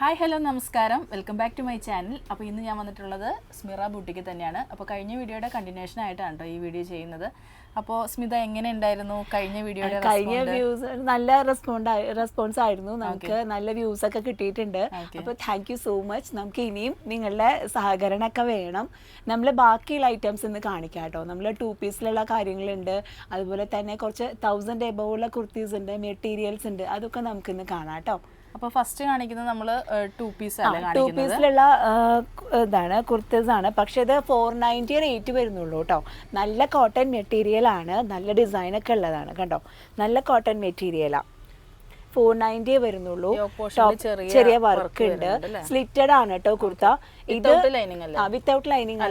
Hi hello നമസ്കാരം. Welcome back to my channel അപ്പോൾ ഇന്ന് ഞാൻ വന്നിട്ടുള്ളത് സ്മിറ ബുട്ടിക്ക് തന്നെയാണ്. അപ്പോൾ കഴിഞ്ഞ വീഡിയോയുടെ കണ്ടിന്യൂഷൻ ആയിട്ടാണ് കേട്ടോ ഈ വീഡിയോ ചെയ്യുന്നത്. അപ്പോൾ സ്മിത എങ്ങനെ ഉണ്ടായിരുന്നു? കഴിഞ്ഞ വീഡിയോയുടെ കഴിഞ്ഞ വ്യൂസ് നല്ല റെസ്പോണ്ട് റെസ്പോൺസ് ആയിരുന്നു. നമുക്ക് നല്ല വ്യൂസ് ഒക്കെ കിട്ടിയിട്ടുണ്ട്. അപ്പോൾ താങ്ക് യു സോ മച്ച് നമുക്ക് ഇനിയും നിങ്ങളുടെ സഹകരണമൊക്കെ വേണം. നമ്മൾ ബാക്കിയുള്ള ഐറ്റംസ് ഇന്ന് കാണിക്കാം കേട്ടോ. നമ്മൾ ടു പീസിലുള്ള കാര്യങ്ങളുണ്ട്. അതുപോലെ തന്നെ കുറച്ച് തൗസൻഡ് എബോ ഉള്ള കുർത്തീസ് ഉണ്ട് മെറ്റീരിയൽസ് ഉണ്ട്. അതൊക്കെ നമുക്ക് ഇന്ന് കാണാം കേട്ടോ. അപ്പോൾ ഫസ്റ്റ് കാണിക്കുന്നത് നമ്മൾ ടു പീസ് ആണ് ടു പീസിലുള്ള ഇതാണ് കുർത്തീസ് ആണ്. പക്ഷേ ഇത് ഫോർ നയന്റി റേറ്റ് വരുന്നുള്ളൂ കേട്ടോ. നല്ല കോട്ടൺ മെറ്റീരിയൽ ആണ്. നല്ല ഡിസൈൻ ഒക്കെ ഉള്ളതാണ് കണ്ടോ? നല്ല കോട്ടൺ മെറ്റീരിയലാണ് ഫോർ നയന്റി വരുന്നുള്ളൂ. ചെറിയ വർക്ക് ഉണ്ട്? സ്ലിറ്റഡ് ആണ് കേട്ടോ കുർത്ത. ഇത് വിത്തൗട്ട് ലൈനിങ്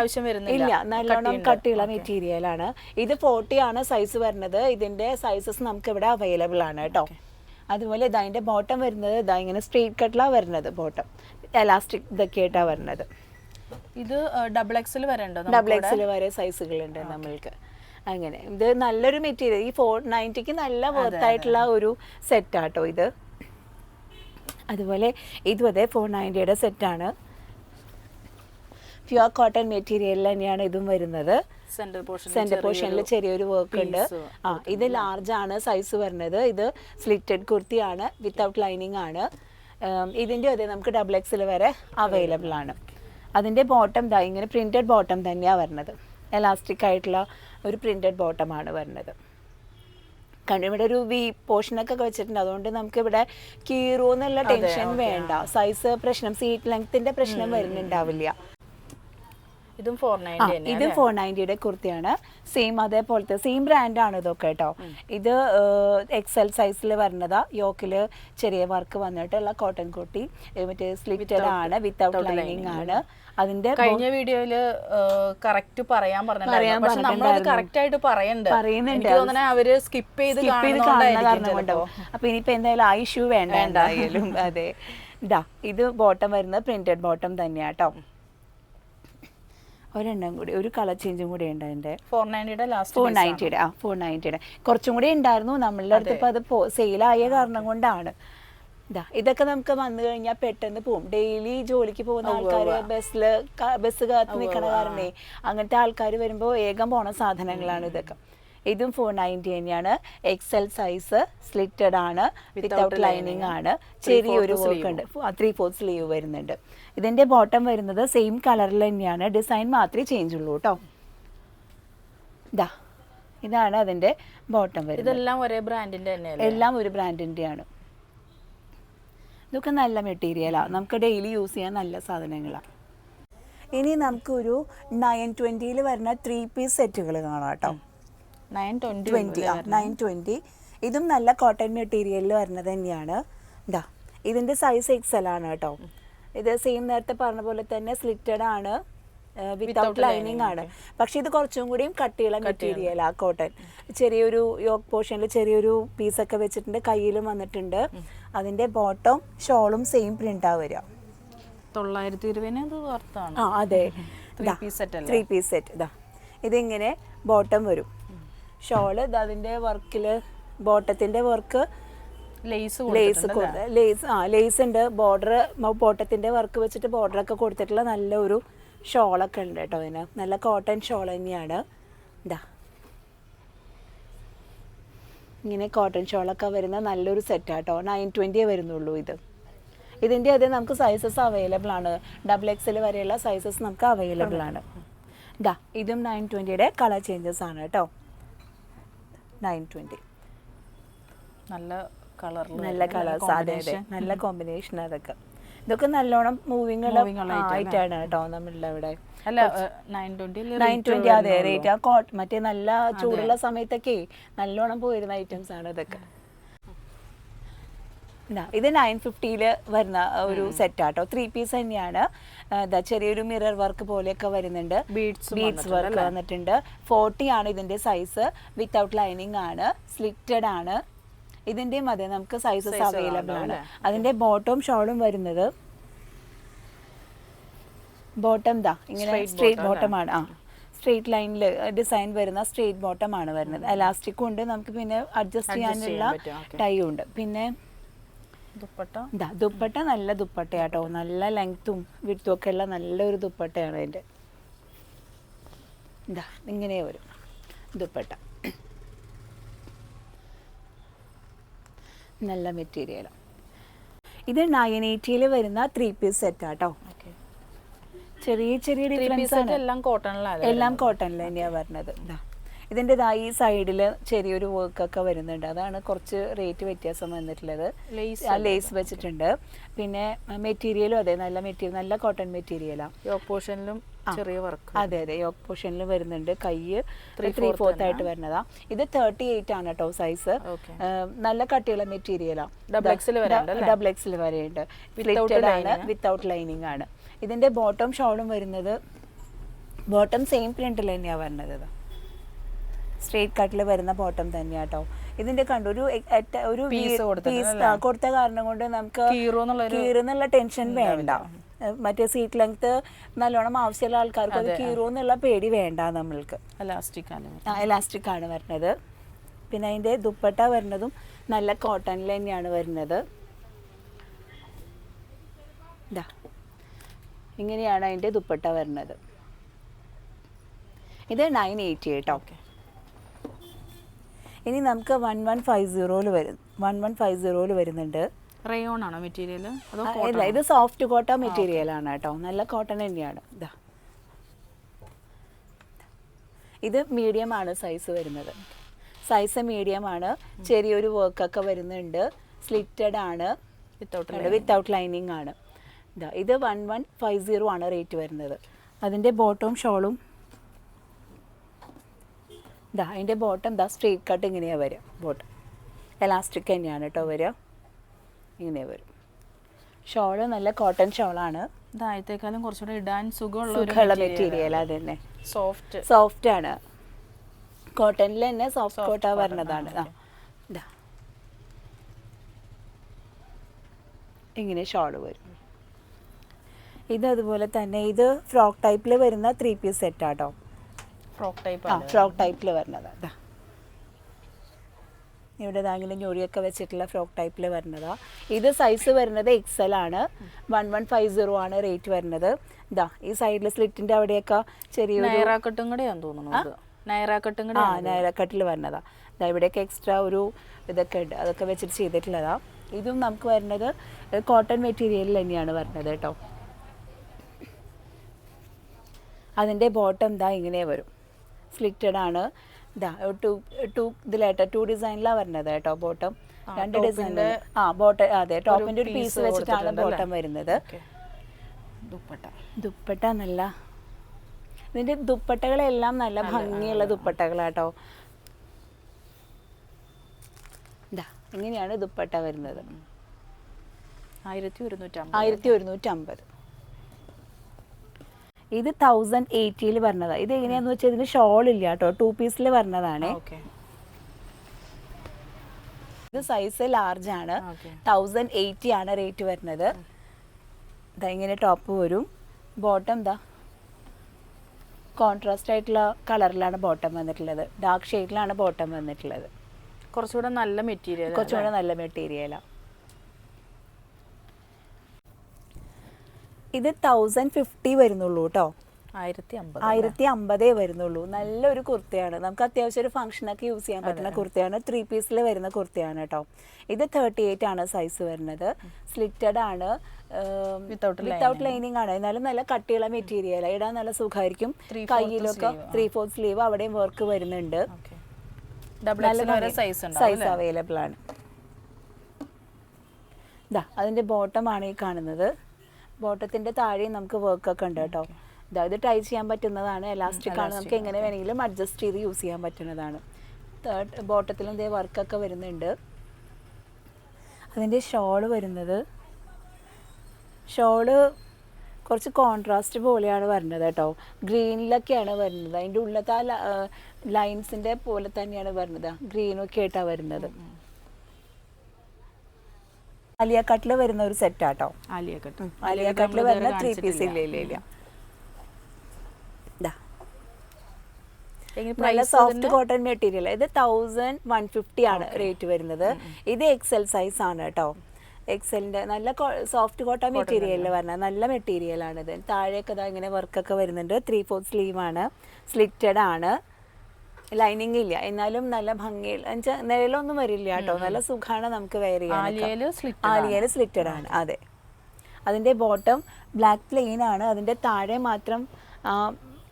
ആവശ്യം. ഇല്ല നല്ലോണം കട്ടിയുള്ള മെറ്റീരിയൽ ആണ്. ഇത് ഫോർട്ടി ആണ് സൈസ് വരുന്നത്. ഇതിന്റെ സൈസസ് നമുക്ക് ഇവിടെ അവൈലബിൾ ആണ് കേട്ടോ. അതുപോലെ ഇതാ അതിന്റെ ബോട്ടം വരുന്നത് ഇതാ ഇങ്ങനെ സ്ട്രെയിറ്റ് കട്ടിലാണ് വരുന്നത് ബോട്ടം എലാസ്റ്റിക് ഇതൊക്കെ ആയിട്ടാണ് വരുന്നത്. ഇത് ഡബിൾ എക്സിൽ വരെ ഡബിൾ എക്സിൽ വരെ സൈസുകളുണ്ട് നമ്മൾക്ക്. അങ്ങനെ. ഇത് നല്ലൊരു മെറ്റീരിയൽ ഈ ഫോർ നയന്റിക്ക് നല്ല വർത്ത് ആയിട്ടുള്ള ഒരു സെറ്റ് ആട്ടോ ഇത്. അതുപോലെ ഇതും അതെ ഫോർ നയന്റിയുടെ സെറ്റാണ് പ്യുവർ കോട്ടൺ മെറ്റീരിയലിൽ തന്നെയാണ് ഇതും വരുന്നത്. സെന്റർ പോർഷനിൽ ചെറിയൊരു വർക്ക് ഉണ്ട്. ആ ഇത് ലാർജ് ആണ് സൈസ് വരുന്നത് ഇത് സ്ലിറ്റഡ് കുർത്തിയാണ് വിത്തൗട്ട് ലൈനിങ് ആണ്. ഇതിന്റെ അതെ നമുക്ക് ഡബിൾ എക്സിൽ വരെ അവൈലബിൾ ആണ്. അതിന്റെ ബോട്ടം ദാ ഇങ്ങനെ പ്രിന്റഡ് ബോട്ടം തന്നെയാണ് വരുന്നത് എലാസ്റ്റിക് ആയിട്ടുള്ള ഒരു പ്രിന്റഡ് ബോട്ടമാണ് വരുന്നത് കാരണം ഇവിടെ ഒരു വി പോർഷനൊക്കെ വെച്ചിട്ടുണ്ട്. അതുകൊണ്ട് നമുക്ക് ഇവിടെ കീറോ എന്നുള്ള ടെൻഷൻ വേണ്ട. സൈസ് പ്രശ്നം സീറ്റ് ലെങ്ത്തിന്റെ പ്രശ്നം വരുന്നുണ്ടാവില്ല. ഇതും ഫോർ ആ, നയന്റി ഇത് തന്നെ ഫോർ നയന്റിയുടെ കുർത്തിയാണ്. സെയിം അതേപോലത്തെ സെയിം ബ്രാൻഡാണ് ഇതൊക്കെ കേട്ടോ. ഇത് എക്സൽ സൈസിൽ വരുന്നതാ. യോക്കിൽ ചെറിയ വർക്ക് വന്നിട്ടുള്ള കോട്ടൺ കുർത്തി. മറ്റേ സ്ലിറ്റഡ് ആണ് വിത്തൗട്ട് ലൈനിങ് ആണ്. അതിന്റെ കഴിഞ്ഞ വീഡിയോയിൽ കറക്റ്റ് പറയാൻ നമ്മളത് കറക്റ്റ് ആയിട്ട് പറയുന്നുണ്ട്. അവർ സ്കിപ്പ് ചെയ്ത് കാണുന്നുണ്ടോ അപ്പൊ ഇനിയിപ്പോ എന്തായാലും ആ ഇഷ്യൂ വേണ്ട എന്തായാലും. അതെ. ഇതാ ഇത് ബോട്ടം വരുന്നത് പ്രിന്റഡ് ബോട്ടം തന്നെയാട്ടോ ഒരെണ്ണം കൂടി ഒരു കളർ ചേഞ്ചും കൂടി ഉണ്ട് അതിന്റെ ഫോർ നയന്റിയുടെ ലാസ്റ്റ് ഫോർ നയന്റിയുടെ ആ ഫോർ നയന്റിയുടെ. കുറച്ചും കൂടി ഉണ്ടായിരുന്നു നമ്മളുടെ അടുത്ത് ഇപ്പോൾ അത് സെയിലായ കാരണം കൊണ്ടാണ്. ഇതാ ഇതൊക്കെ നമുക്ക് വന്നു കഴിഞ്ഞാൽ പെട്ടെന്ന് പോകും ഡെയിലി ജോലിക്ക് പോകുന്ന ആൾക്കാർ ബസ്സിൽ ബസ് കാത്ത് നിൽക്കണ കാരണേ അങ്ങനത്തെ ആൾക്കാർ വരുമ്പോൾ ഏകം പോണ സാധനങ്ങളാണ് ഇതൊക്കെ. ഇതും ഫോർ നയന്റി തന്നെയാണ്. എക്സൽ സൈസ് സ്ലിറ്റഡ് ആണ്. വിത്തൗട്ട് ലൈനിങ് ആണ്. ചെറിയൊരു വർക്ക് ഉണ്ട്. ത്രീ ഫോർത്ത് സ്ലീവ് വരുന്നുണ്ട്. ഇതിന്റെ ബോട്ടം വരുന്നത് സെയിം കളറിൽ തന്നെയാണ്. ഡിസൈൻ മാത്രമേ ചേഞ്ച് ഉള്ളൂ കേട്ടോ ഇതാ ഇതാണ് അതിന്റെ ബോട്ടം വരുന്നത്. ഇതെല്ലാം ഒരേ ബ്രാൻഡിന്റെ തന്നെയാണ് എല്ലാം ഒരു ബ്രാൻഡിന്റെയാണ് ഇതൊക്കെ നല്ല മെറ്റീരിയലാണ് നമുക്ക് ഡെയിലി യൂസ് ചെയ്യാൻ നല്ല സാധനങ്ങളാണ് ഇനി നമുക്കൊരു നയൻ ട്വന്റിയിൽ വരുന്ന ത്രീ പീസ് സെറ്റുകൾ കാണാം കേട്ടോ. Nine twenty twenty nine twenty ഇതും നല്ല കോട്ടൺ മെറ്റീരിയലിൽ വരുന്നത് തന്നെയാണ്. ഇതാ ഇതിന്റെ സൈസ് എക്സൽ ആണ് കേട്ടോ. ഇത് സെയിം നേരത്തെ പറഞ്ഞ പോലെ തന്നെ സ്ലിറ്റഡ് ആണ്. വിത്തൗട്ട് ലൈനിങ് ആണ്. പക്ഷെ ഇത് കുറച്ചും കൂടിയും കട്ടിയുള്ള മെറ്റീരിയൽ ആ കോട്ടൺ ചെറിയൊരു യോക്ക് പോർഷനിൽ ചെറിയൊരു പീസൊക്കെ വെച്ചിട്ടുണ്ട് കയ്യിലും വന്നിട്ടുണ്ട്. അതിന്റെ ബോട്ടം ഷോളും സെയിം പ്രിന്റാ വരിക. തൊള്ളായിരത്തി ഇരുപതിന് ഇത് വർത്താണ് ആ അതെ? ത്രീ പീസ് സെറ്റ് ഇതാ ഇതിങ്ങനെ ബോട്ടം വരും. ഷോൾ ഇത് അതിന്റെ വർക്കിൽ ബോട്ടത്തിന്റെ വർക്ക് ലേസ് ലേസ് ലേസ് ആ ബോർഡർ പോട്ടത്തിന്റെ വർക്ക് വെച്ചിട്ട് ബോർഡറൊക്കെ കൊടുത്തിട്ടുള്ള നല്ല ഒരു ഷോളൊക്കെ ഉണ്ട് കേട്ടോ അതിന്. നല്ല കോട്ടൺ ഷോൾ തന്നെയാണ്. ഇതാ ഇങ്ങനെ കോട്ടൺ ഷോളൊക്കെ വരുന്ന നല്ലൊരു സെറ്റാട്ടോ നയൻ ട്വന്റിയേ വരുന്നുള്ളൂ ഇത്. ഇതിന്റെ അതേ നമുക്ക് സൈസസ് അവൈലബിൾ ആണ്. ഡബിൾ എക്സൽ വരെയുള്ള സൈസസ് നമുക്ക് അവൈലബിൾ ആണ്. ഇതാ ഇതും നയൻ ട്വന്റിയുടെ കളർ ചേഞ്ചസ് ആണ് കേട്ടോ. നയൻ ട്വന്റി നല്ല കളറിൽ നല്ല കളേഴ്സ് അതെ അതെ നല്ല കോമ്പിനേഷൻ അതൊക്കെ. ഇതൊക്കെ നല്ലോണം മൂവിങ് Moving ഉള്ള item ആയിട്ടാണ് കേട്ടോ നമ്മളുടെ ഇവിടെ അല്ല നയൻ ട്വന്റി അതെ റേറ്റ് ആ കോട്ട് മറ്റേ നല്ല ചൂടുള്ള സമയത്തൊക്കെ നല്ലോണം പോയിരുന്ന ഐറ്റംസ് ആണ് ഇതൊക്കെ. ഇതാ, ഇത് നയൻ ഫിഫ്റ്റിയിൽ വരുന്ന ഒരു സെറ്റ് ആട്ടോ ത്രീ പീസ് തന്നെയാണ്. എന്താ ചെറിയൊരു മിറർ വർക്ക് പോലെയൊക്കെ വരുന്നുണ്ട്. ബീഡ്സ് ബീഡ്സ് വർക്ക് വന്നിട്ടുണ്ട് ഫോർട്ടി ആണ് ഇതിന്റെ സൈസ് വിത്തൗട്ട് ലൈനിങ് ആണ്. സ്ലിറ്റഡ് ആണ്. ഇതിന്റെയും അതെ നമുക്ക് സൈസസ് അവൈലബിൾ ആണ്. അതിന്റെ ബോട്ടവും ഷോളും വരുന്നത് ബോട്ടം ദാ. ഇങ്ങനെ സ്ട്രേറ്റ് ബോട്ടം ആണ്. ആ സ്ട്രേറ്റ് ലൈനിൽ ഡിസൈൻ വരുന്ന സ്ട്രേറ്റ് ബോട്ടം ആണ് വരുന്നത്. എലാസ്റ്റിക്കും ഉണ്ട്. നമുക്ക് പിന്നെ അഡ്ജസ്റ്റ് ചെയ്യാനുള്ള ടൈയും ടൈ ഉണ്ട്. പിന്നെ ദുപ്പട്ട? ദുപ്പട്ട നല്ല ദുപ്പട്ടയാട്ടോ. നല്ല ലെങ്ത്തും വിടുത്തും ഒക്കെ ഉള്ള നല്ലൊരു ദുപ്പട്ടയാണ് അതിന്റെ ഇതാ ഇങ്ങനെ വരും. ദുപ്പട്ട. നല്ല മെറ്റീരിയൽ ഇത് നയൻ എയ്റ്റിയിൽ വരുന്ന ത്രീ പീസ് സെറ്റ് ആട്ടോ. ചെറിയ ചെറിയ ഡിഫറൻസ് ആണ്. എല്ലാം കോട്ടണിലാണ് എല്ലാം കോട്ടണിൽ തന്നെയാണ് വരുന്നത് ഇതിന്റെ ഇതിന്റെ ഈ സൈഡിൽ ചെറിയൊരു വർക്ക് ഒക്കെ വരുന്നുണ്ട്. അതാണ് കുറച്ച് റേറ്റ് വ്യത്യാസം വന്നിട്ടുള്ളത്. ലേസ് വെച്ചിട്ടുണ്ട്. പിന്നെ മെറ്റീരിയലും അതെ നല്ല മെറ്റീരിയൽ നല്ല കോട്ടൺ മെറ്റീരിയലാണ് ഓപ്പോഷനിലും ചെറിയ വർക്ക്. അതെ അതെ. യോക്ക് പോർഷനിൽ വരുന്നുണ്ട്. കൈ ത്രീ ഫോർത്ത് ആയിട്ട് വരുന്നതാ. ഇത് തേർട്ടി എയ്റ്റ് ആണ് കേട്ടോ സൈസ് നല്ല കട്ടിയുള്ള മെറ്റീരിയലാണ് ഡബിൾ എക്സിൽ വരെയുണ്ട്. ആണ് വിത്തൗട്ട് ലൈനിങ് ആണ്. ഇതിന്റെ ബോട്ടം ഷോളും വരുന്നത് ബോട്ടം സെയിം പ്രിന്റിൽ തന്നെയാണ് വരുന്നത് സ്ട്രേറ്റ് കട്ടിൽ വരുന്ന ബോട്ടം തന്നെയാട്ടോ ഇതിന്റെ കണ്ടു ഒരു ഒരു പീസ് കൊടുത്ത കാരണം കൊണ്ട് നമുക്ക് കീറുന്നുള്ള ടെൻഷൻ വേണ്ട. മറ്റേ സീറ്റ് ലെങ്ത് നല്ലോണം ആവശ്യമുള്ള ആൾക്കാർക്ക് അത് കീറുമെന്നുള്ള പേടി വേണ്ട നമ്മൾക്ക്. എലാസ്റ്റിക് ആണ് എലാസ്റ്റിക് ആണ് വരുന്നത്. പിന്നെ അതിന്റെ ദുപ്പട്ട വരുന്നതും നല്ല കോട്ടണിൽ തന്നെയാണ് വരുന്നത്. ഇതാ ഇങ്ങനെയാണ് അതിന്റെ ദുപ്പട്ട വരുന്നത്. ഇത് നയൻ എയ്റ്റി എയ്റ്റ് ഓക്കെ ഇനി നമുക്ക് വൺ വൺ ഫൈവ് സീറോയിൽ വരും വൺ വൺ ഫൈവ് സീറോയിൽ വരുന്നുണ്ട്. റയോൺ ആണോ മെറ്റീരിയൽ അതോ കോട്ടൺ ഇല്ല ഇത് സോഫ്റ്റ് കോട്ടൺ മെറ്റീരിയൽ ആണ് കേട്ടോ. നല്ല കോട്ടൺ തന്നെയാണ്. ഇതാ ഇത് മീഡിയം ആണ് സൈസ് വരുന്നത്. സൈസ് മീഡിയം ആണ് ചെറിയൊരു വർക്കൊക്കെ വരുന്നുണ്ട്. സ്ലിറ്റഡ് ആണ്. വിത്തൗട്ട് വിത്തൗട്ട് ലൈനിങ് ആണ്. ഇതാ ഇത് വൺ വൺ ഫൈവ് സീറോ ആണ് റേറ്റ് വരുന്നത്. അതിന്റെ ബോട്ടവും ഷോളും ഇതാ അതിന്റെ ബോട്ടം ദാ സ്ട്രേറ്റ് കട്ട് ഇങ്ങനെയാണ് വരിക. ബോട്ടം എലാസ്റ്റിക് തന്നെയാണ് കേട്ടോ വരിക. ഇങ്ങനെ വരും. ഷോൾ നല്ല കോട്ടൺ ഷോളാണ്. ഇതായത്തേക്കാളും കുറച്ചുകൂടെ ഇടാൻ സുഖമുള്ള മെറ്റീരിയൽ അത് തന്നെ. സോഫ്റ്റ് സോഫ്റ്റ് ആണ്. കോട്ടണിൽ തന്നെ സോഫ്റ്റ് കോട്ടാ പറഞ്ഞതാണ് ആ, ഇതാ. ഇങ്ങനെ ഷോൾ വരും. ഇത് അതുപോലെ തന്നെ ഇത് ഫ്രോക്ക് ടൈപ്പിൽ വരുന്ന ത്രീ പീസ് സെറ്റ് ആട്ടോ ഫ്രോക്ക് ടൈപ്പ് ആ ഫ്രോക്ക് ടൈപ്പിൽ വരുന്നതാ. ഇവിടെ ഇതാങ്കിലും ഞൊറിയൊക്കെ വെച്ചിട്ടുള്ള ഫ്രോക്ക് ടൈപ്പിൽ വരുന്നതാണ് ഇത് സൈസ് വരുന്നത് എക്സൽ ആണ്. വൺ വൺ ഫൈവ് സീറോ ആണ് റേറ്റ് വരുന്നത്. ഇതാ ഈ സൈഡിൽ സ്ലിറ്റിന്റെ അവിടെയൊക്കെ ചെറിയ നൈറാക്കട്ടും കൂടെയാന്ന് തോന്നുന്നു ഇത്. നൈറാക്കട്ടും കൂടെ ആ നൈറാക്കട്ടിൽ വരുന്നതാ. ദാ ഇവിടെയൊക്കെ എക്സ്ട്രാ ഒരു ഇതൊക്കെ ഉണ്ട്. അതൊക്കെ വെച്ചിട്ട് ചെയ്തിട്ടുള്ളതാ. ഇതും നമുക്ക് വരുന്നത് കോട്ടൺ മെറ്റീരിയലിൽ തന്നെയാണ് വരുന്നത് കേട്ടോ. അതിന്റെ ബോട്ടം ദാ ഇങ്ങനെ വരും. സ്ലിറ്റഡ് ആണ്. ഇതാ ടു ടു ഇതിലായിട്ട് ടു ഡിസൈനിലാണ് വരുന്നത് കേട്ടോ ബോട്ടം. രണ്ട് ഡിസൈൻ ആ ബോട്ടം അതെ ടോപ്പിന്റെ ഒരു പീസ് വെച്ചിട്ടാണ് ബോട്ടം വരുന്നത്. ദുപ്പട്ട. ദുപ്പട്ട നല്ല ഇതിന്റെ ദുപ്പട്ടകളെല്ലാം നല്ല ഭംഗിയുള്ള ദുപ്പട്ടകളാട്ടോ ഇതാ ഇങ്ങനെയാണ് ദുപ്പട്ട വരുന്നത്. ആയിരത്തി ഒരുന്നൂറ്റമ്പത് ആയിരത്തി ഒരുന്നൂറ്റി അമ്പത് ഇത് തൗസൻഡ് എയ്റ്റിയിൽ വരുന്നതാണ് ഇത് എങ്ങനെയാന്ന് വെച്ചാൽ ഇതിന് ഷോൾ ഇല്ല കേട്ടോ ടു പീസിൽ പറഞ്ഞതാണ്. ഇത് സൈസ് ലാർജ് ആണ്. തൗസൻഡ് എയ്റ്റി ആണ് റേറ്റ് വരുന്നത്. ഇതാ ഇങ്ങനെ ടോപ്പ് വരും. ബോട്ടം ഇതാ കോൺട്രാസ്റ്റ് ആയിട്ടുള്ള കളറിലാണ് ബോട്ടം വന്നിട്ടുള്ളത്. ഡാർക്ക് ഷെയ്ഡിലാണ് ബോട്ടം വന്നിട്ടുള്ളത്. കുറച്ചുകൂടെ നല്ല മെറ്റീരിയൽ കുറച്ചുകൂടെ നല്ല മെറ്റീരിയലാണ് ഇത് തൗസൻഡ് ഫിഫ്റ്റി വരുന്നുള്ളൂ കേട്ടോ ആയിരത്തി അമ്പത് ആയിരത്തി അമ്പതേ വരുന്നുള്ളൂ. നല്ലൊരു കുർത്തയാണ്. നമുക്ക് അത്യാവശ്യം ഒരു ഫംഗ്ഷനൊക്കെ യൂസ് ചെയ്യാൻ പറ്റുന്ന കുർത്തയാണ്. ത്രീ പീസിൽ വരുന്ന കുർത്തയാണ് കേട്ടോ ഇത് തേർട്ടി എയ്റ്റ് ആണ് സൈസ് വരുന്നത്. സ്ലിറ്റഡ് ആണ്. വിത്തൗട്ട് ലൈനിങ് ആണ്. എന്നാലും നല്ല കട്ടിയുള്ള മെറ്റീരിയൽ ഇടാൻ നല്ല സുഖമായിരിക്കും കയ്യിലൊക്കെ ത്രീ ഫോർത്ത് സ്ലീവ് അവിടെയും വർക്ക് വരുന്നുണ്ട്. സൈസ് അവൈലബിൾ ആണ്. അതിന്റെ ബോട്ടം ആണ് ഈ കാണുന്നത്. ബോട്ടത്തിന്റെ താഴെയും നമുക്ക് വർക്ക് ഒക്കെ ഉണ്ട് കേട്ടോ. അതായത് ഇത് ട്രൈ ചെയ്യാൻ പറ്റുന്നതാണ്. എലാസ്റ്റിക് ആണ്. നമുക്ക് എങ്ങനെ വേണമെങ്കിലും അഡ്ജസ്റ്റ് ചെയ്ത് യൂസ് ചെയ്യാൻ പറ്റുന്നതാണ്. തേർഡ് ബോട്ടത്തിലും ഇതേ വർക്കൊക്കെ വരുന്നുണ്ട്. അതിന്റെ ഷോൾ വരുന്നത്. ഷോൾ കുറച്ച് കോൺട്രാസ്റ്റ് പോലെയാണ് വരുന്നത് കേട്ടോ. ഗ്രീനിലൊക്കെയാണ് വരുന്നത്. അതിന്റെ ഉള്ളത്തെ ആ ലൈൻസിന്റെ പോലെ തന്നെയാണ് വരുന്നത്. ഗ്രീനൊക്കെ ആയിട്ടാണ് വരുന്നത്. അലിയ കട്ടിൽ വരുന്ന ഒരു സെറ്റ് ആട്ടോ. ആലിയ കട്ട് ആലിയ കട്ടിൽ വരുന്ന ത്രീ പീസ് ഇല്ല ഇല്ല ഇല്ല. നല്ല സോഫ്റ്റ് കോട്ടൺ മെറ്റീരിയൽ ഇത് തൗസൻഡ് വൺ ഫിഫ്റ്റി ആണ് റേറ്റ് വരുന്നത്. ഇത് എക്സൽ സൈസ് ആണ് കേട്ടോ എക്സലിന്റെ നല്ല സോഫ്റ്റ് കോട്ടൺ മെറ്റീരിയലിൽ പറഞ്ഞ നല്ല മെറ്റീരിയൽ മെറ്റീരിയലാണിത് താഴേക്ക് ഇതാ ഇങ്ങനെ വർക്കൊക്കെ വരുന്നുണ്ട്. ത്രീ ഫോർ സ്ലീവ് ആണ്. സ്ലിറ്റഡ് ആണ്. ലൈനിങ് ഇല്ല. എന്നാലും നല്ല ഭംഗിയിൽ. എന്നുവെച്ചാൽ നിഴലൊന്നും വരില്ല കേട്ടോ. നല്ല സുഖമാണ് നമുക്ക് വെയർ ചെയ്യാൻ ആലിയയിൽ സ്ലിറ്റഡ് ആണ്. അതെ. അതിന്റെ ബോട്ടം ബ്ലാക്ക് പ്ലെയിൻ ആണ്. അതിന്റെ താഴെ മാത്രം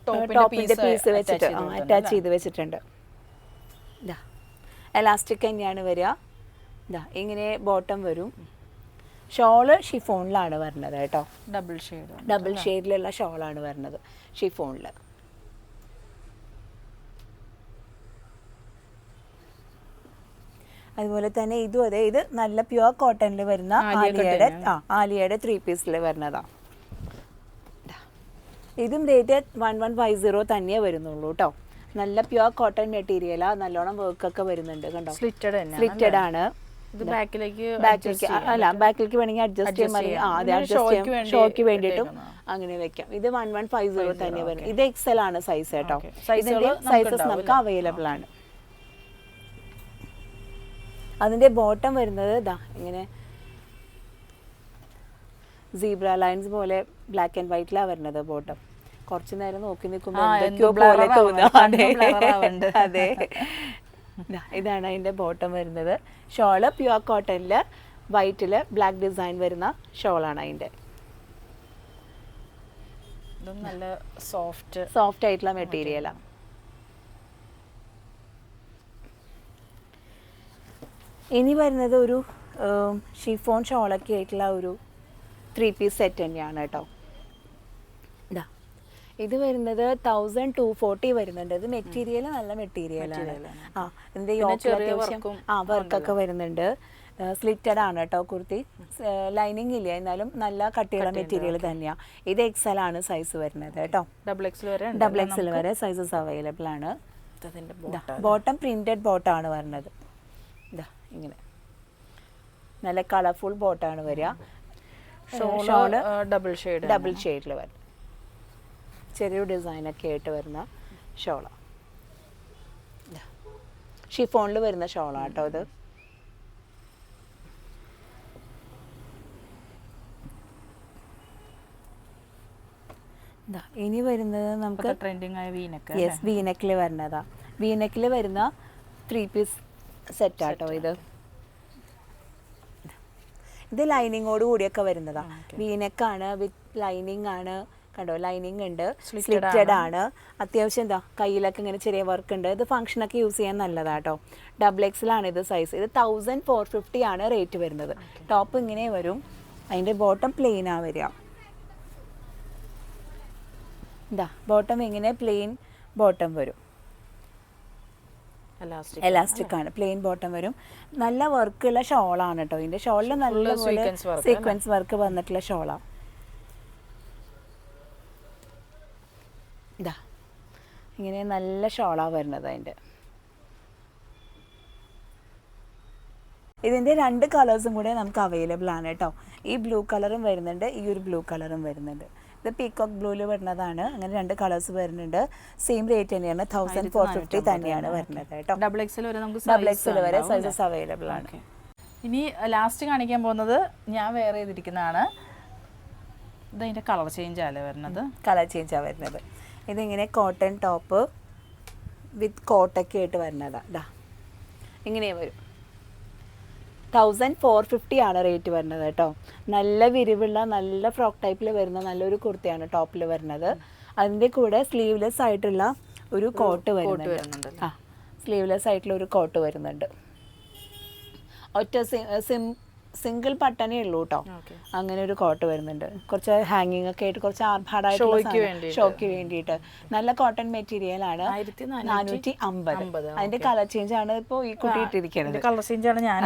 ടോപ്പിന്റെ ടോപ്പിന്റെ പീസ് വെച്ചിട്ട് അറ്റാച്ച് ചെയ്ത് വെച്ചിട്ടുണ്ട്. ഇതാ എലാസ്റ്റിക് തന്നെയാണ് വരിക. ഇതാ ഇങ്ങനെ ബോട്ടം വരും. ഷോൾ ഷിഫോണിലാണ് വരുന്നത് കേട്ടോ. ഡബിൾ ഷെയ്ഡ് ഡബിൾ ഷെയ്ഡിലുള്ള ഷോളാണ് വരുന്നത് ഷിഫോണിൽ അതുപോലെ തന്നെ ഇതും അതെ ഇത് നല്ല പ്യുവർ കോട്ടണിൽ വരുന്ന ആലിയുടെ ആലിയുടെ ആലിയയുടെ ആ ആലിയയുടെ ത്രീ പീസിൽ വരുന്നതാ. ഇതും rate one one five zero തന്നെ വരുന്നുള്ളൂ കേട്ടോ നല്ല പ്യുവർ കോട്ടൺ മെറ്റീരിയലാ നല്ലോണം വർക്ക് ഒക്കെ വരുന്നുണ്ട് കണ്ടോ? സ്ലിറ്റഡ് സ്ലിറ്റഡ് ആണ്. ബാക്കിലേക്ക് ബാക്കിലേക്ക് അല്ല ബാക്കിലേക്ക് വേണമെങ്കിൽ അഡ്ജസ്റ്റ് ചെയ്യാൻ ആ അതെ അഡ്ജസ്റ്റ് ചെയ്യാം. ഷോയ്ക്ക് വേണ്ടിയിട്ടും അങ്ങനെ വെക്കാം. ഇത് വൺ വൺ ഫൈവ് സീറോ തന്നെ വരും. ഇത് എക്സൽ ആണ് സൈസ് കേട്ടോ. ഇതിന്റെ സൈസസ് നമുക്ക്? അവൈലബിൾ ആണ്. അതിന്റെ ബോട്ടം വരുന്നത് ഇതാ ഇങ്ങനെ സീബ്ര ലൈൻസ് പോലെ ബ്ലാക്ക് ആൻഡ് വൈറ്റിലാണ് വരുന്നത് ബോട്ടം കുറച്ചു നേരം നോക്കി നിൽക്കുമ്പോൾ എന്തൊക്കെയോ പോലെ ആവുന്നുണ്ട്. അതെ. ഇതാണ് അതിന്റെ ബോട്ടം വരുന്നത്. ഷോൾ പ്യുവർ കോട്ടണിൽ വൈറ്റിൽ ബ്ലാക്ക് ഡിസൈൻ വരുന്ന ഷോളാണ് അതിന്റെ ഇതും നല്ല സോഫ്റ്റ് സോഫ്റ്റ് ആയിട്ടുള്ള മെറ്റീരിയലാണ് ഇനി വരുന്നത് ഒരു ഷിഫോൺ ഷോളൊക്കെ ആയിട്ടുള്ള ഒരു ത്രീ പീസ് സെറ്റ് തന്നെയാണ് കേട്ടോ. ഇതാ. ഇത് വരുന്നത് തൗസൻഡ് ടു ഫോർട്ടി വരുന്നുണ്ട്. ഇത് മെറ്റീരിയൽ നല്ല മെറ്റീരിയലാണ് ആ വർക്കും ആ വർക്കൊക്കെ വരുന്നുണ്ട്. സ്ലിറ്റഡ് ആണ് കേട്ടോ കുർത്തി. ലൈനിങ് ഇല്ല. എന്നാലും നല്ല കട്ടിയുള്ള മെറ്റീരിയൽ തന്നെയാണ് ഇത് എക്സൽ ആണ് സൈസ് വരുന്നത് കേട്ടോ. ഡബിൾ എക്സൽ വരെ ഡബിൾ എക്സൽ വരെ സൈസസ് അവൈലബിൾ ആണ്. ബോട്ടം പ്രിന്റഡ് ബോട്ടാണ് വരുന്നത്. ഇതാ ഇങ്ങനെ. നല്ല കളർഫുൾ ബോട്ടാണ് വരിക. ഷോൾ ഡബിൾ ഷെയ്ഡ് ഡബിൾ ഷെയ്ഡിൽ വരും. ചെറിയൊരു ഡിസൈനൊക്കെ ആയിട്ട് വരുന്ന ഷോള. ഷിഫോണിൽ വരുന്ന ഷോളാണ് കേട്ടോ ഇത്. ദാ, ഇനി വരുന്നത് നമുക്ക് ട്രെൻഡിങ് ആയ വീനക്ക് യെസ് വീനക്കിൽ വരുന്നതാ. വീനക്കിൽ വരുന്ന ത്രീ പീസ് സെറ്റ്. ആട്ടോ ഇത്. ഇത് ലൈനിങ്ങോട് കൂടിയൊക്കെ വരുന്നതാ. വീനക്കാണ് വിത്ത് ലൈനിങ് ആണ് കണ്ടോ? ലൈനിങ് ഉണ്ട്. സ്ലിറ്റഡ് ആണ്. അത്യാവശ്യം എന്താ? കയ്യിലൊക്കെ ഇങ്ങനെ ചെറിയ വർക്ക് ഉണ്ട്. ഇത് ഫംഗ്ഷനൊക്കെ യൂസ് ചെയ്യാൻ നല്ലതാ കേട്ടോ ഡബിൾ എക്സിലാണ് ഇത് സൈസ് ഇത് തൗസൻഡ് ഫോർ ഫിഫ്റ്റി ആണ് റേറ്റ് വരുന്നത്. ടോപ്പ് ഇങ്ങനെ വരും. അതിന്റെ ബോട്ടം പ്ലെയിൻ ആ വരിക. എന്താ ബോട്ടം ഇങ്ങനെ പ്ലെയിൻ ബോട്ടം വരും. എലാസ്റ്റിക് ആണ്. പ്ലെയിൻ ബോട്ടം വരും. നല്ല വർക്കുള്ള ഷോളാണ് കേട്ടോ ഇതിന്റെ ഷോളിൽ നല്ല സീക്വൻസ് വർക്ക് വന്നിട്ടുള്ള ഷോളാണ് ഇതാ ഇങ്ങനെ നല്ല ഷോളാ വരുന്നത് അതിന്റെ. ഇതിന്റെ രണ്ട് കളേഴ്സും കൂടെ നമുക്ക് അവൈലബിൾ ആണ് കേട്ടോ ഈ ബ്ലൂ കളറും വരുന്നുണ്ട് ഈ ഒരു ബ്ലൂ കളറും വരുന്നുണ്ട്. ഇത് പീകോക്ക് ബ്ലൂവിൽ വരുന്നതാണ്. അങ്ങനെ രണ്ട് കളേഴ്സ് വരുന്നുണ്ട്. സെയിം റേറ്റ് തന്നെയാണ്. തൗസൻഡ് ഫോർ ഫിഫ്റ്റി തന്നെയാണ് വരുന്നത് കേട്ടോ. ഡബിൾ എക്സിൽ വരെ നമുക്ക് ഡബിൾ എക്സിൽ വരെ? സൈസസ് അവൈലബിൾ ആണ്. ഇനി ലാസ്റ്റ് കാണിക്കാൻ പോകുന്നത് ഞാൻ വെയർ ചെയ്തിരിക്കുന്നതാണ്. ഇതിന്റെ കളർ ചേഞ്ച് ആണല്ലേ വരുന്നത്? കളർ ചേഞ്ച് ആണ് വരുന്നത്. ഇതിങ്ങനെ കോട്ടൺ ടോപ്പ് വിത്ത് കോട്ടൊക്കെ ആയിട്ട് വരുന്നതാണ് ഇതാ ഇങ്ങനെ വരും. തൗസൻഡ് ഫോർ ഫിഫ്റ്റി ആണ് റേറ്റ് വരുന്നത് കേട്ടോ. നല്ല വിരിവുള്ള നല്ല ഫ്രോക്ക് ടൈപ്പിൽ വരുന്ന നല്ലൊരു കുർത്തിയാണ് ടോപ്പിൽ വരുന്നത്. അതിന്റെ കൂടെ സ്ലീവ്ലെസ് ആയിട്ടുള്ള ഒരു കോട്ട് വരുന്നുണ്ട്? ആ സ്ലീവ്ലെസ് ആയിട്ടുള്ള ഒരു കോട്ട് വരുന്നുണ്ട്. ഒറ്റ സിം സിംഗിൾ പട്ടണേ ഉള്ളൂ കേട്ടോ അങ്ങനെ ഒരു കോട്ട് വരുന്നുണ്ട്. കുറച്ച് ഹാങ്ങിങ് ഒക്കെ ആയിട്ട് കുറച്ച് ആർഭാടായിട്ട്. ഷോക്ക് വേണ്ടിയിട്ട്. നല്ല കോട്ടൺ മെറ്റീരിയൽ ആണ്. നാനൂറ്റി അമ്പത്. അതിന്റെ കളർ ചേഞ്ച് ആണ് ഇപ്പോ ഈ കുട്ടി ഇട്ടിരിക്കുന്നത് കളർ ചേഞ്ച് ആണ് ഞാൻ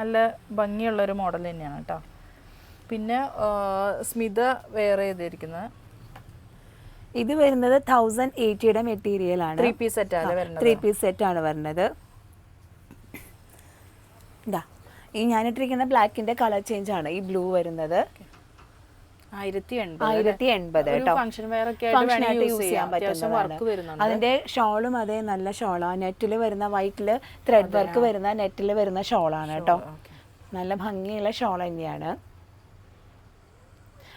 നല്ല ഭംഗിയുള്ള ഒരു മോഡൽ തന്നെയാണ് കേട്ടോ പിന്നെ സ്മിത വെയർ ചെയ്തിരിക്കുന്നത് ഇത് വരുന്നത് തൗസൻഡ് എയ്റ്റിയുടെ മെറ്റീരിയൽ ആണ്. ത്രീ പീസ് സെറ്റ് ആണ് വരുന്നത്. ത്രീ പീസ് സെറ്റ് ആണ് വരുന്നത്. ഇതാ ഈ ഞാനിട്ടിരിക്കുന്ന ബ്ലാക്കിന്റെ കളർ ചേഞ്ച് ആണ് ഈ ബ്ലൂ വരുന്നത്. ആയിരത്തി എൺപത് യൂസ് ചെയ്യാൻ പറ്റുന്നതാണ്. അതിന്റെ ഷോളും അതെ നല്ല ഷോളാണ് നെറ്റിൽ വരുന്ന വൈറ്റിൽ ത്രെഡ് വർക്ക് വരുന്ന നെറ്റിൽ വരുന്ന ഷോളാണ് കേട്ടോ. നല്ല ഭംഗിയുള്ള ഷോൾ തന്നെയാണ്.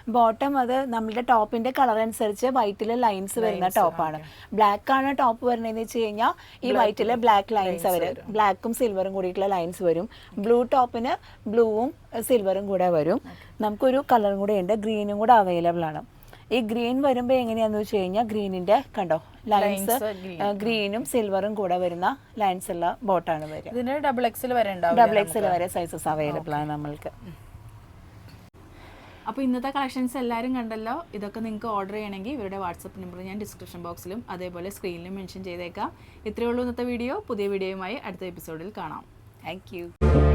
ബോട്ടം അത് നമ്മുടെ ടോപ്പിന്റെ കളർ അനുസരിച്ച് വൈറ്റിലെ ലൈൻസ് വരുന്ന ടോപ്പാണ് ബ്ലാക്ക് ആണ്. ടോപ്പ് വരുന്നതെന്ന് വെച്ച് കഴിഞ്ഞാൽ ഈ വൈറ്റിലെ ബ്ലാക്ക് ലൈൻസ് വരും. ബ്ലാക്കും സിൽവറും കൂടിയിട്ടുള്ള ലൈൻസ് വരും. ബ്ലൂ ടോപ്പിന് ബ്ലൂവും സിൽവറും കൂടെ വരും. നമുക്കൊരു കളറും കൂടെ ഉണ്ട്. ഗ്രീനും കൂടെ അവൈലബിൾ ആണ്. ഈ ഗ്രീൻ വരുമ്പോൾ എങ്ങനെയാന്ന് വെച്ച് കഴിഞ്ഞാൽ ഗ്രീനിന്റെ കണ്ടോ? ലൈൻസ് ഗ്രീനും സിൽവറും കൂടെ വരുന്ന ലൈൻസ് ഉള്ള ബോട്ടാണ് വരിക. ഇതിന് ഡബിൾ എക്സിൽ വരെ ഡബിൾ എക്സിൽ വരെ സൈസസ് അവൈലബിൾ ആണ് നമ്മൾക്ക്. അപ്പോൾ ഇന്നത്തെ കളക്ഷൻസ് എല്ലാവരും കണ്ടല്ലോ? ഇതൊക്കെ നിങ്ങൾക്ക് ഓർഡർ ചെയ്യണമെങ്കിൽ ഇവരുടെ വാട്സപ്പ് നമ്പർ ഞാൻ ഡിസ്ക്രിപ്ഷൻ ബോക്സിലും അതേപോലെ സ്ക്രീനിലും മെൻഷൻ ചെയ്തേക്കാം. ഇത്രയേ ഉള്ളൂ ഇന്നത്തെ വീഡിയോ പുതിയ വീഡിയോയുമായി അടുത്ത എപ്പിസോഡിൽ കാണാം. താങ്ക്